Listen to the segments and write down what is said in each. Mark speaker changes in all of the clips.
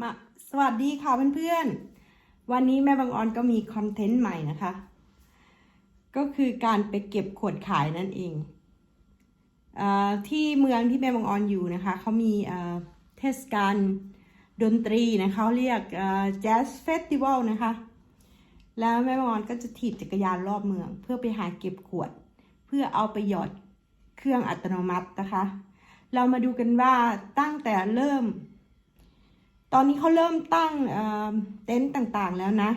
Speaker 1: มาสวัสดีค่ะเพื่อนๆ วันนี้แม่บางออนก็มีคอนเทนต์ใหม่นะคะ ก็คือการไปเก็บขวดขายนั่นเองอที่เมืองที่แม่บางออนอยู่นะคะเขามีเทศกาลดนตรีนะคะเขาเรียกแจ๊สเฟสติวัลนะคะ แล้วแม่บางออนก็จะถีบจักรยานรอบเมือง เพื่อไปหาเก็บขวด เพื่อเอาไปหยอดเครื่องอัตโนมัตินะคะ เรามาดูกันว่าตั้งแต่เริ่ม ตอนนี้เขาเริ่มตั้งเเต็นท์ต่างๆแล้วนะ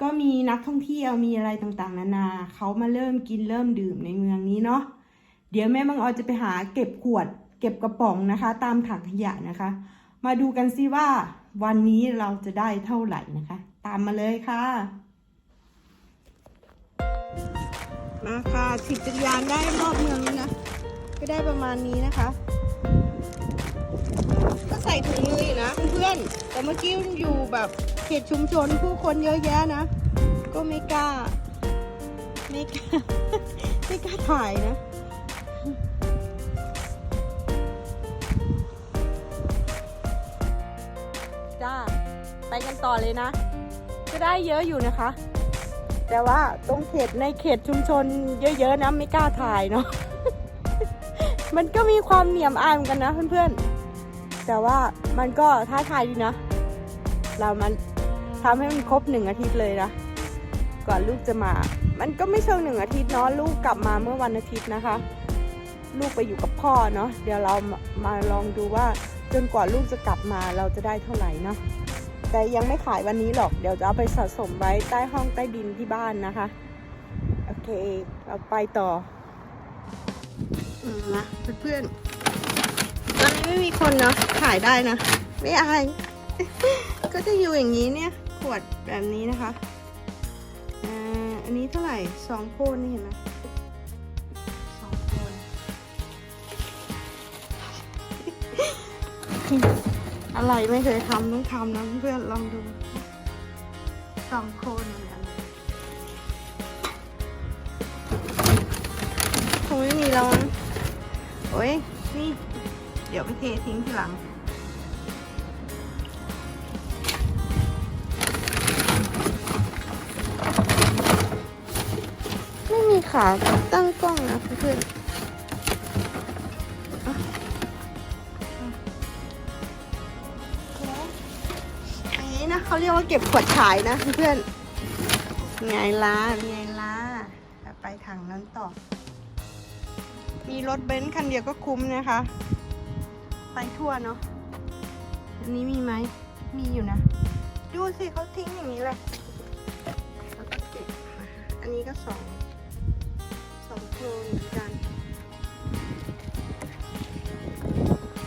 Speaker 1: ก็มีนักท่องเที่ยวมีอะไรต่างๆ นานาเขามาเริ่มกินเริ่มดื่มในเมืองนี้เนาะเดี๋ยวแม่บางออจะไปหาเก็บขวด เก็บกระป๋องนะคะ ตามถังขยะนะคะ มาดูกันสิว่าวันนี้เราจะได้เท่าไหร่นะคะ ตามมาเลยค่ะ มาค่ะถีบจักรยานได้รอบเมืองนี้นะก็ได้ประมาณนี้นะคะ ใส่ถุงมืออยู่นะเพื่อนๆแต่เมื่อกี้อยู่แบบเขตชุมชนผู้คนเยอะแยะนะ ก็ไม่กล้าไม่กล้าไม่กล้าถ่ายนะจ้าไปกันต่อเลยนะ ก็ได้เยอะอยู่นะคะ แต่ว่าตรงเขตในเขตชุมชนเยอะๆนะไม่กล้าถ่ายเนาะมันก็มีความเหนียมอายเหมือนกันนะเพื่อนๆ แต่ว่ามันก็ท้าทายดีนะ เรามันทำให้มันครบหนึ่งอาทิตย์เลยนะ ก่อนลูกจะมา มันก็ไม่เชิงหนึ่งอาทิตย์เนาะ ลูกกลับมาเมื่อวันอาทิตย์นะคะ ลูกไปอยู่กับพ่อเนาะ เดี๋ยวเรามาลองดูว่าจนกว่าลูกจะกลับมาเราจะได้เท่าไหร่เนาะ แต่ยังไม่ขายวันนี้หรอก เดี๋ยวจะเอาไปสะสมไว้ใต้ห้องใต้ดินที่บ้านนะคะ โอเค เราไปต่อมนะเพื่อนๆ ตอนนี้ไม่มีคนเนาะขายได้นะ ไม่อาย ก็จะอยู่อย่างนี้เนี่ย ขวดแบบนี้นะคะอันนี้เท่าไหร่สองโคนนี่เห็นไหมสองโคนอะไรไม่เคยทำต้องทำนะเพื่อนลองดูสองโคนเนกันคงไม่มีแล้วโอ้ย ยวไปเททิ้งทีหลัง ไม่มีขาตั้งกล้องนะเพื่อนๆอะอันนี้นะเขาเรียกว่าเก็บขวดขายนะเพื่อนๆไงล่ะไงล่ะไปทางนั้นต่อ มีรถเบนซ์คันเดียวก็คุ้มนะคะ ไปทั่วเนาะอันนี้มีไหม มีอยู่นะ ดูสิเขาทิ้งอย่างนี้เลยแล้วก็เก็บอันนี้ก็สองสองโครงเหมือนกัน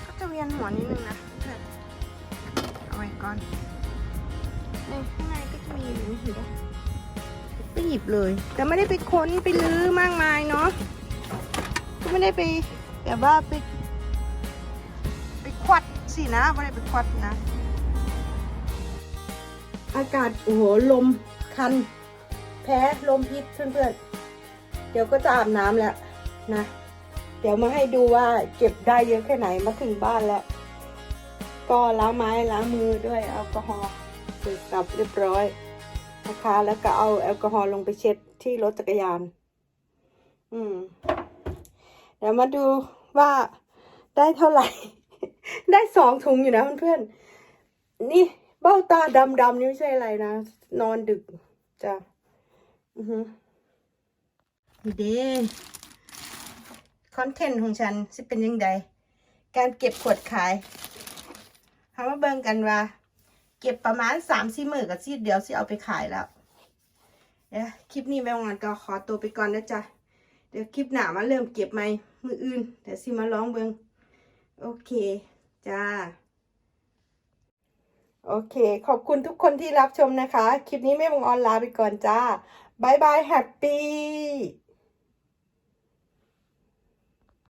Speaker 1: ก็จะเวียนหัวนิดนึงนะเอาไว้ก่อนนี่ข้างในก็จะมีอยู่นี่เห็นไปหยิบเลย แต่ไม่ได้ไปค้นไปลื้อมากมายเนาะก็ไม่ได้ไปแบบว่าไป สินะไม่ได้ไปควัดนะ อากาศโอ้โหลมคัน แพ้ลมพิษเพื่อนๆ เดี๋ยวก็จะอาบน้ำแล้วนะ เดี๋ยวมาให้ดูว่าเก็บได้เยอะแค่ไหนมาถึงบ้านแล้ว ก็ล้างไม้ล้างมือด้วยแอลกอฮอล์เสร็จสับเรียบร้อยนะคะแล้วก็เอาแอลกอฮอล์ลงไปเช็ดที่รถจักรยาน อืม เดี๋ยวมาดูว่าได้เท่าไหร่ ได้สองถุงอยู่นะเพื่อนๆ นี่เบ้าตาดำๆนี่ไม่ใช่อะไรนะ นอนดึกจ้ะอือฮึเด้คอนเทนต์ของฉันจะเป็นยังไงการเก็บขวดขายทำมาเบิ่งกันว่า เก็บประมาณสามสี่หมื่นกับซีเดียวสิเอาไปขายแล้วเดี๋ยวคลิปนี้แม่งานก็ขอตัวไปก่อนนะจ๊ะ เดี๋ยวคลิปหน้ามาเริ่มเก็บไหมมืออื่นเดี๋ยวสิมาลองเบิ่ง โอเค จ้า โอเค ขอบคุณทุกคนที่รับชมนะคะ คลิปนี้แม่บงออนลาไปก่อนจ้าบายบายแฮปปี้